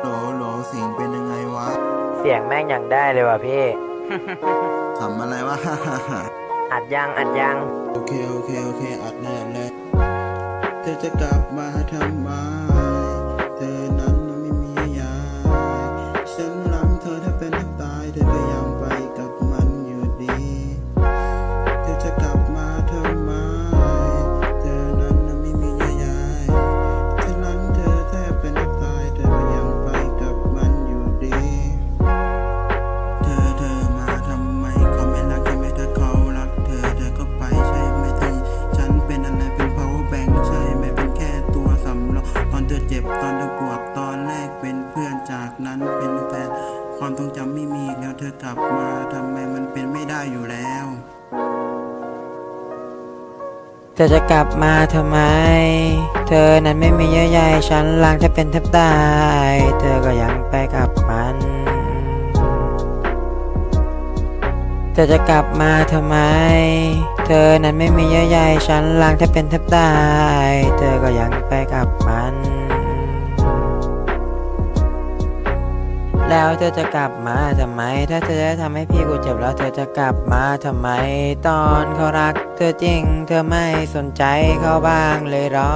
โหลโหลเสียงเป็นยังไงวะเสียงแม่งยังได้เลยว่ะพี่ ขำอะไรวะ อัดยังอัดยัง โอเคโอเคโอเคอัดแน่เลยเธอจะกลับมาทำไมเธอ อเจ็บตอนเธอปวดตอนแรกเป็นเพื่อนจากนั้นเป็นแฟนความทรงจำไม่มีแล้วเธอกลับมาทำไมมันเป็นไม่ได้อยู่แล้วเธอจะกลับมาทำไม เธอนั้นไม่มีเยื่อใยฉันลางแทบเป็นแทบตาย เธอก็ยังไปกับมัน เธอจะกลับมาทำไม เธอนั้นไม่มีเยื่อใยฉันลางแทบเป็นแทบตาย เธอก็ยังไปกับมัน แล้วเธอจะกลับมาทำไม ถ้าเธอจะทำให้พี่กูเจ็บแล้วเธอจะกลับมาทำไม ตอนเขารัก เธอจริง เธอไม่สนใจเขาบ้างเลยหรอ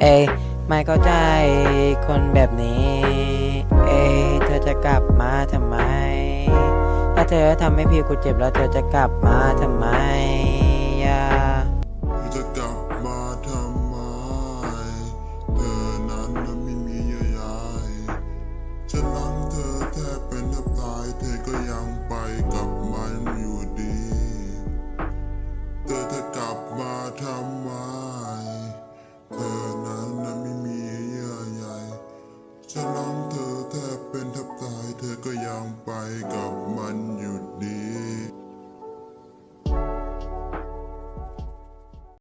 เอ้ไม่เข้าใจคนแบบนี้ เอ้เธอจะกลับมาทำไม ถ้าเธอทำให้พี่กูเจ็บแล้วเธอจะกลับมาทำไม ทำไมเธอนั้นนไม่มีเยื่อใยฉันร้องเธอแทบเป็นทับตายเธอก็ยังไปกั